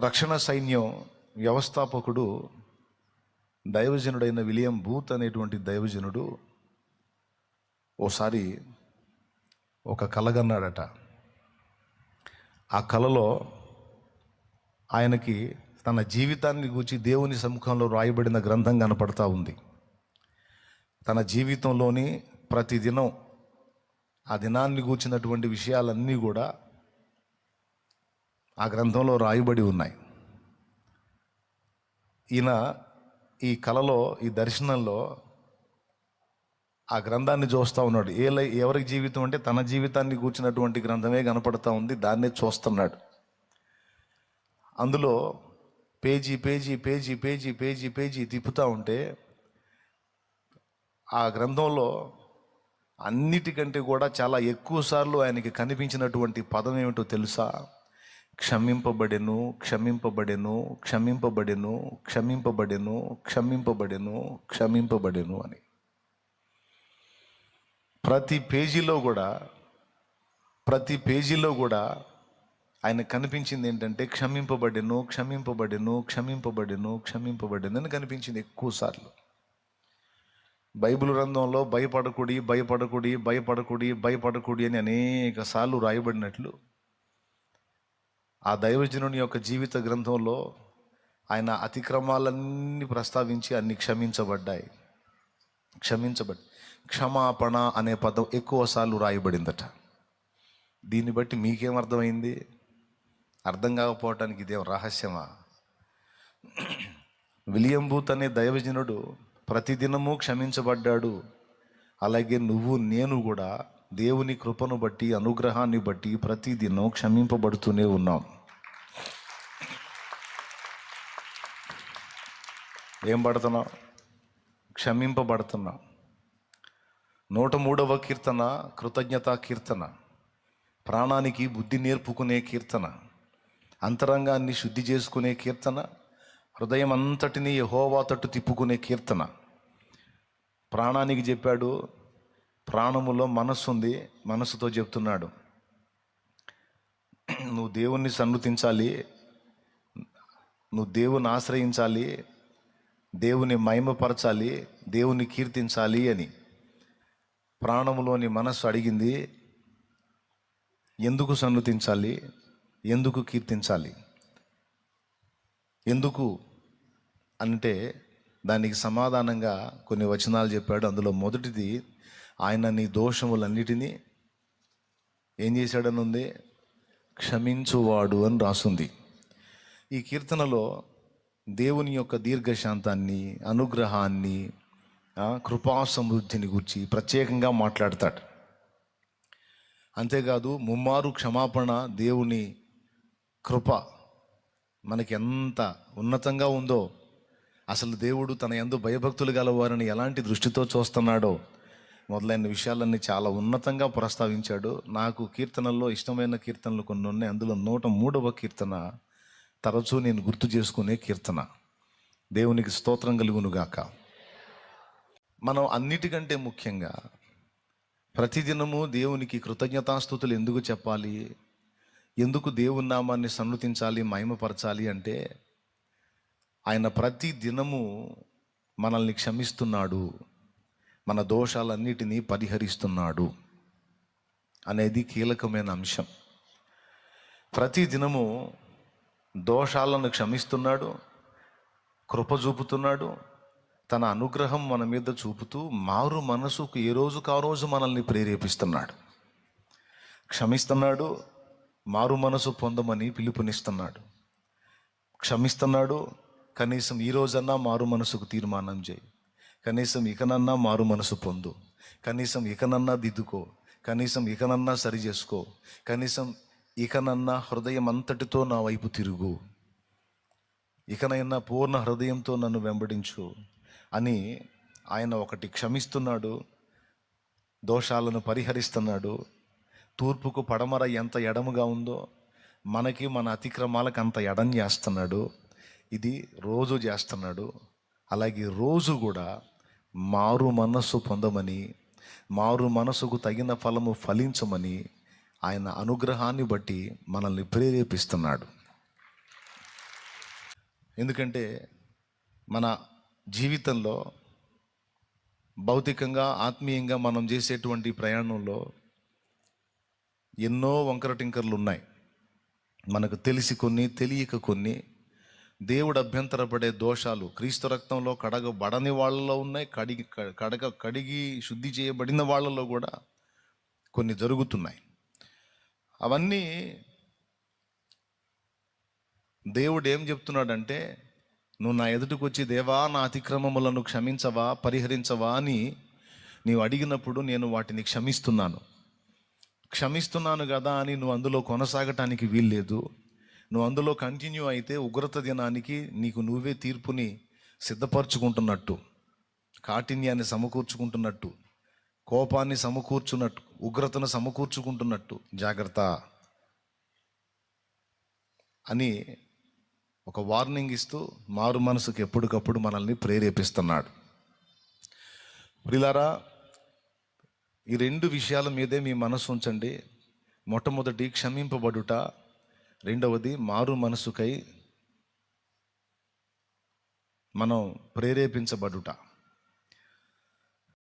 రక్షణ సైన్యం వ్యవస్థాపకుడు దైవజనుడైన విలియం బూత్ అనేటువంటి దైవజనుడు ఓసారి ఒక కలగన్నాడట ఆ కలలో ఆయనకి తన జీవితాన్ని గూర్చి దేవుని సముఖంలో రాయబడిన గ్రంథం కనపడతా ఉంది. తన జీవితంలోని ప్రతిదినం ఆ దినాన్ని గూర్చినటువంటి విషయాలన్నీ కూడా ఆ గ్రంథంలో రాయబడి ఉన్నాయి. ఈయన ఈ కళలో ఈ దర్శనంలో ఆ గ్రంథాన్ని చూస్తూ ఉన్నాడు. ఏ ఎవరి జీవితం అంటే తన జీవితాన్ని కూర్చున్నటువంటి గ్రంథమే కనపడుతూ ఉంది దాన్నే చూస్తున్నాడు. అందులో page page page page page page తిప్పుతూ ఉంటే ఆ గ్రంథంలో అన్నిటికంటే కూడా చాలా ఎక్కువ సార్లు ఆయనకి కనిపించినటువంటి పదం ఏమిటో తెలుసా? క్షమింపబడెను క్షమింపబడెను క్షమింపబడెను క్షమింపబడెను క్షమింపబడెను క్షమింపబడెను అని. ప్రతి పేజీలో కూడా ప్రతి పేజీలో కూడా ఆయన కనిపించింది ఏంటంటే క్షమింపబడెను క్షమింపబడెను క్షమింపబడెను క్షమింపబడెను అని కనిపించింది ఎక్కువసార్లు బైబిల్ గ్రంథంలో భయపడకుడి భయపడకుడి భయపడకుడి భయపడకుడి అని అనేక సార్లు రాయబడినట్లు ఆ దైవజనుని యొక్క జీవిత గ్రంథంలో ఆయన అతిక్రమాలన్నీ ప్రస్తావించి అన్ని క్షమించబడ్డాయి. క్షమించబడి క్షమాపణ అనే పదం ఎక్కువసార్లు రాయబడిందట. దీన్ని బట్టి మీకేం అర్థమైంది? అర్థం కాకపోవటానికి ఇదేం రహస్యమా? విలియం బూత్ అనే దైవజనుడు ప్రతిదినము క్షమించబడ్డాడు. అలాగే నువ్వు నేను కూడా దేవుని కృపను బట్టి అనుగ్రహాన్ని బట్టి ప్రతిదినం క్షమింపబడుతూనే ఉన్నాం. ఏం పడుతున్నాం క్షమింపబడుతున్నాం. నూట మూడవ కీర్తన కృతజ్ఞతా కీర్తన. ప్రాణానికి బుద్ధి నేర్పుకునే కీర్తన. అంతరంగాన్ని శుద్ధి చేసుకునే కీర్తన. హృదయం అంతటిని యహోవా తట్టు తిప్పుకునే కీర్తన. ప్రాణానికి చెప్పాడు ప్రాణములో మనస్సు ఉంది మనస్సుతో చెప్తున్నాడు. నువ్వు దేవుణ్ణి సన్నుతించాలి నువ్వు దేవుని ఆశ్రయించాలి దేవుని మహిమపరచాలి దేవుని కీర్తించాలి అని ప్రాణములోని మనస్సు అడిగింది. ఎందుకు సన్నుతించాలి ఎందుకు కీర్తించాలి? ఎందుకు అంటే దానికి సమాధానంగా కొన్ని వచనాలు చెప్పాడు. అందులో మొదటిది ఆయన నీ దోషములన్నిటినీ ఏం చేశాడనుంది? క్షమించువాడు అని రాసుంది. ఈ కీర్తనలో దేవుని యొక్క దీర్ఘశాంతాన్ని అనుగ్రహాన్ని కృపా సమృద్ధిని గురించి ప్రత్యేకంగా మాట్లాడతాడు. అంతేకాదు ముమ్మారు క్షమాపణ దేవుని కృప మనకి ఎంత ఉన్నతంగా ఉందో అసలు దేవుడు తన ఎందు భయభక్తులు గలవారిని ఎలాంటి దృష్టితో చూస్తున్నాడో మొదలైన విషయాలన్నీ చాలా ఉన్నతంగా ప్రస్తావించాడు. నాకు కీర్తనల్లో ఇష్టమైన కీర్తనలు కొన్ని ఉన్నాయి. అందులో నూట మూడవ కీర్తన తరచూ నేను గుర్తు చేసుకునే కీర్తన. దేవునికి స్తోత్రం కలుగునుగాక. మనం అన్నిటికంటే ముఖ్యంగా ప్రతిదినము దేవునికి కృతజ్ఞతాస్థుతులు ఎందుకు చెప్పాలి? ఎందుకు దేవుని నామాన్ని సన్నుతించాలి మహిమపరచాలి అంటే ఆయన ప్రతి దినము మనల్ని క్షమిస్తున్నాడు. మన దోషాలన్నిటినీ పరిహరిస్తున్నాడు అనేది కీలకమైన అంశం. ప్రతి దినము దోషాలను క్షమిస్తున్నాడు కృప చూపుతున్నాడు తన అనుగ్రహం మన మీద చూపుతూ మారు మనసుకు ఏ రోజుకు ఆ రోజు మనల్ని ప్రేరేపిస్తున్నాడు. క్షమిస్తున్నాడు మారు మనసు పొందమని పిలుపునిస్తున్నాడు. క్షమిస్తున్నాడు కనీసం ఈ రోజన్నా మారు మనసుకు తీర్మానం చేయి. కనీసం ఇకనన్నా మారు మనసు పొందు. కనీసం ఇకనన్నా దిద్దుకో. కనీసం ఇకనన్నా సరి చేసుకో కనీసం ఇకనన్నా హృదయం అంతటితో నా వైపు తిరుగు. ఇకనైనా పూర్ణ హృదయంతో నన్ను వెంబడించు అని ఆయన ఒకటి క్షమిస్తున్నాడు దోషాలను పరిహరిస్తున్నాడు. తూర్పుకు పడమర ఎంత ఎడముగా ఉందో మనకి మన అతిక్రమాలకు అంత ఎడం చేస్తున్నాడు. ఇది రోజు చేస్తున్నాడు. అలాగే రోజు కూడా మారు మనస్సు పొందమని మారు మనసుకు తగిన ఫలము ఫలించమని ఆయన అనుగ్రహాన్ని బట్టి మనల్ని ప్రేరేపిస్తున్నాడు. ఎందుకంటే మన జీవితంలో భౌతికంగా ఆత్మీయంగా మనం చేసేటువంటి ప్రయాణంలో ఎన్నో వంకర టింకర్లు ఉన్నాయి. మనకు తెలిసి కొన్ని తెలియక కొన్ని దేవుడు అభ్యంతరపడే దోషాలు క్రీస్తు రక్తంలో కడగబడని వాళ్ళలో ఉన్నాయి కడిగి కడగ కడిగి శుద్ధి చేయబడిన వాళ్ళలో కూడా కొన్ని జరుగుతున్నాయి. అవన్నీ దేవుడు ఏం చెప్తున్నాడంటే నువ్వు నా ఎదుటికి వచ్చి దేవా నా అతిక్రమములను క్షమించవా పరిహరించవా అని నీవు అడిగినప్పుడు నేను వాటిని క్షమిస్తున్నాను. క్షమిస్తున్నాను కదా అని నువ్వు అందులో కొనసాగటానికి వీల్లేదు. నువ్వు అందులో కంటిన్యూ అయితే ఉగ్రత దినానికి నీకు నువ్వే తీర్పుని సిద్ధపరచుకుంటున్నట్టు కాఠిన్యాన్ని సమకూర్చుకుంటున్నట్టు. కోపాన్ని సమకూర్చున్నట్టు ఉగ్రతను సమకూర్చుకుంటున్నట్టు జాగ్రత్త అని ఒక వార్నింగ్ ఇస్తూ మారు మనసుకు ఎప్పటికప్పుడు మనల్ని ప్రేరేపిస్తున్నాడు. ప్రిలారా ఈ రెండు విషయాల మీదే మీ మనసు ఉంచండి. మొట్టమొదటి క్షమింపబడుట. రెండవది మారు మనసుకై మనం ప్రేరేపించబడుట.